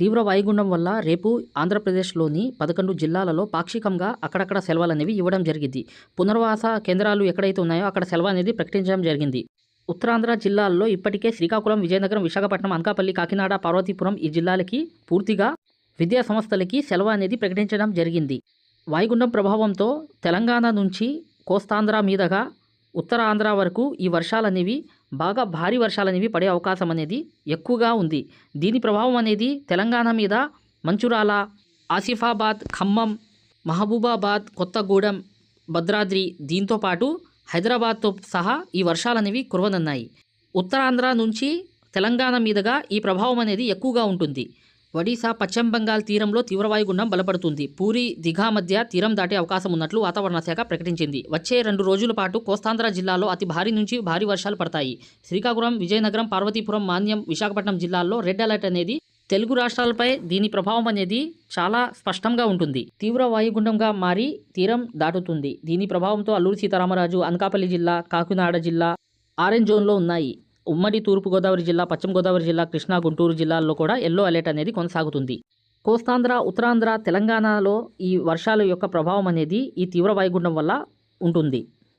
తీవ్ర వాయుగుండం వల్ల రేపు ఆంధ్రప్రదేశ్లోని పదకొండు జిల్లాలలో పాక్షికంగా అక్కడక్కడ సెలవులు అనేవి ఇవ్వడం జరిగింది. పునర్వాస కేంద్రాలు ఎక్కడైతే ఉన్నాయో అక్కడ సెలవు అనేది ప్రకటించడం జరిగింది. ఉత్తరాంధ్ర జిల్లాల్లో ఇప్పటికే శ్రీకాకుళం విజయనగరం విశాఖపట్నం అనకాపల్లి కాకినాడ పార్వతీపురం ఈ జిల్లాలకి పూర్తిగా విద్యా సంస్థలకి సెలవు అనేది ప్రకటించడం జరిగింది. వాయుగుండం ప్రభావంతో తెలంగాణ నుంచి కోస్తాంధ్ర మీదుగా ఉత్తరాంధ్ర వరకు ఈ వర్షాలనేవి బాగా భారీ వర్షాలు అనేవి పడే అవకాశం అనేది ఎక్కువగా ఉంది. దీని ప్రభావం అనేది తెలంగాణ మీద మంచురాల ఆసిఫాబాద్ ఖమ్మం మహబూబాబాద్ కొత్తగూడెం భద్రాద్రి దీంతో పాటు హైదరాబాద్తో సహా ఈ వర్షాలు అనేవి కురవనున్నాయి. ఉత్తరాంధ్ర నుంచి తెలంగాణ మీదుగా ఈ ప్రభావం అనేది ఎక్కువగా ఉంటుంది. ఒడిశా పశ్చిమ బంగాల్ తీరంలో తీవ్ర వాయుగుండం బలపడుతుంది. పూరి దిఘా మధ్య తీరం దాటే అవకాశం ఉన్నట్లు వాతావరణ శాఖ ప్రకటించింది. వచ్చే రెండు రోజుల పాటు కోస్తాంధ్ర జిల్లాలో అతి భారీ నుంచి భారీ వర్షాలు పడతాయి. శ్రీకాకుళం విజయనగరం పార్వతీపురం మాన్యం విశాఖపట్నం జిల్లాల్లో రెడ్ అలర్ట్ అనేది తెలుగు రాష్ట్రాలపై దీని ప్రభావం అనేది చాలా స్పష్టంగా ఉంటుంది. తీవ్ర వాయుగుండంగా మారి తీరం దాటుతుంది. దీని ప్రభావంతో అల్లూరు సీతారామరాజు అనకాపల్లి జిల్లా కాకినాడ జిల్లా ఆరెంజ్ జోన్లో ఉన్నాయి. ఉమ్మడి తూర్పుగోదావరి జిల్లా పశ్చిమ గోదావరి జిల్లా కృష్ణా గుంటూరు జిల్లాల్లో కూడా ఎల్లో అలర్ట్ అనేది కొనసాగుతుంది. కోస్తాంధ్ర ఉత్తరాంధ్ర తెలంగాణలో ఈ వర్షాల యొక్క ప్రభావం అనేది ఈ తీవ్ర వాయుగుండం వల్ల ఉంటుంది.